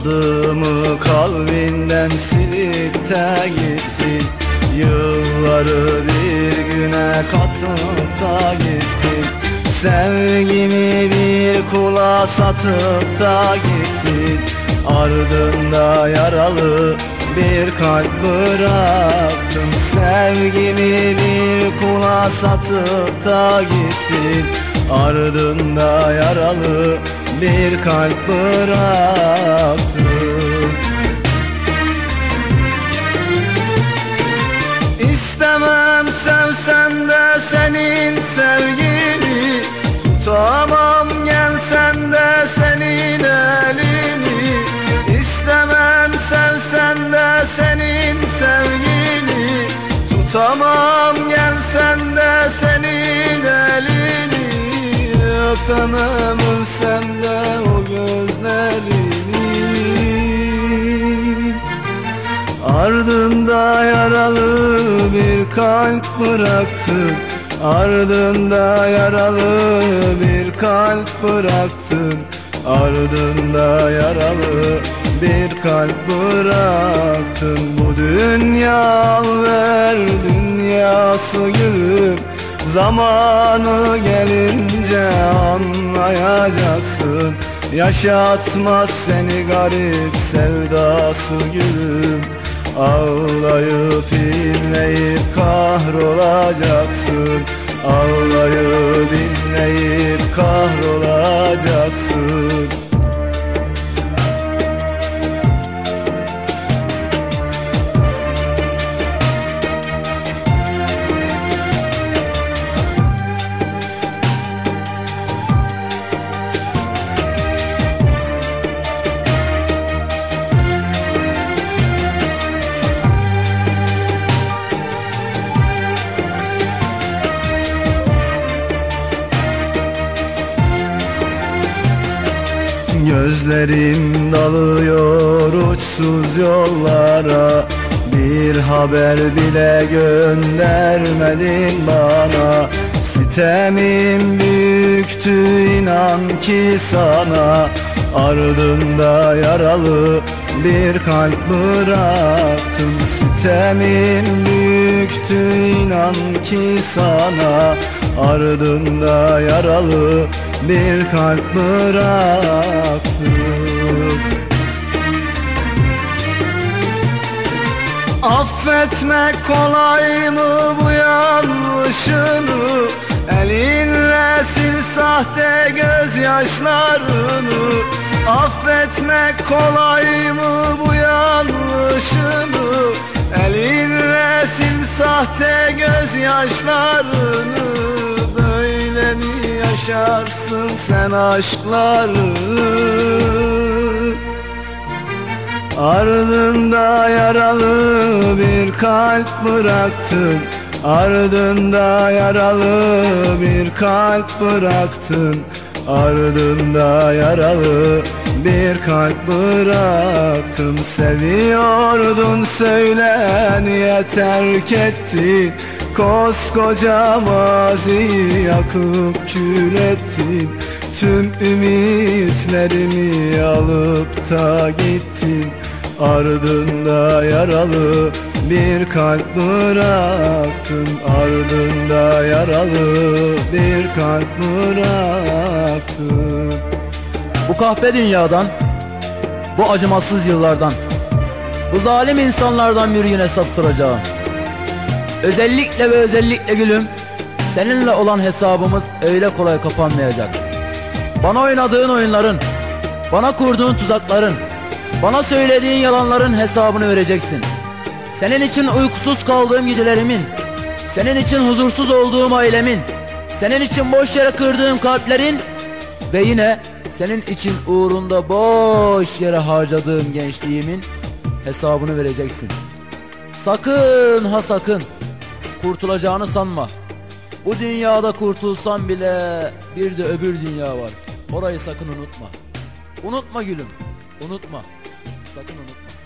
Adımı kalbinden silip de gittin Yılları bir güne katıp da gittin Sevgimi bir kula satıp da gittin Ardında yaralı bir kalp bıraktın Sevgimi bir kula satıp da gittin Ardında yaralı bir kalp bıraktın İstemem sevsen de senin sevgini. Tutamam gelsen de senin elini. İstemem sevsen de senin sevgini. Tutamam gelsen de senin elini. Öpemem ölsem de o gözlerini. Ardında yaralı bir kalp bıraktın Ardında yaralı bir kalp bıraktın Ardında yaralı bir kalp bıraktın Bu dünya ver dünyası gülüm Zamanı gelince anlayacaksın Yaşatmaz seni garip sevdası gülüm. Ağlayıp inleyip kahrolacaksın. Ağlayıp inleyip kahrolacaksın Gözlerim dalıyor uçsuz yollara. Bir haber bile göndermedin bana. Sitemim büyüktü inan ki sana. Ardında yaralı bir kalp bıraktım. Sitemim büyüktü inan ki sana Ardında yaralı bir kalp bıraktım Affetmek kolay mı bu yanlışını? Elinle sil sahte gözyaşlarını. Affetmek kolay mı bu yanlışını? Elinle sil sahte gözyaşlarını Mi yaşarsın sen aşkları. Ardında yaralı bir kalp bıraktın. Ardında yaralı bir kalp bıraktın. Ardında yaralı bir kalp bıraktım Seviyordun söyle niye terk ettin Koskoca maziyi yakıp kül ettin Tüm ümitlerimi alıp da gittin. Ardında yaralı bir kalp bıraktın. Ardında yaralı bir kalp bıraktın. Bu kahpe dünyadan, bu acımasız yıllardan, bu zalim insanlardan bir gün hesap. Özellikle ve özellikle gülüm, seninle olan hesabımız öyle kolay kapanmayacak. Bana oynadığın oyunların, bana kurduğun tuzakların, bana söylediğin yalanların hesabını vereceksin. Senin için uykusuz kaldığım gecelerimin, senin için huzursuz olduğum ailemin, senin için boş yere kırdığım kalplerin ve yine senin için uğrunda boş yere harcadığım gençliğimin hesabını vereceksin. Sakın ha sakın kurtulacağını sanma. Bu dünyada kurtulsan bile bir de öbür dünya var. Orayı sakın unutma. Unutma gülüm. Unutma. Sakın unutma.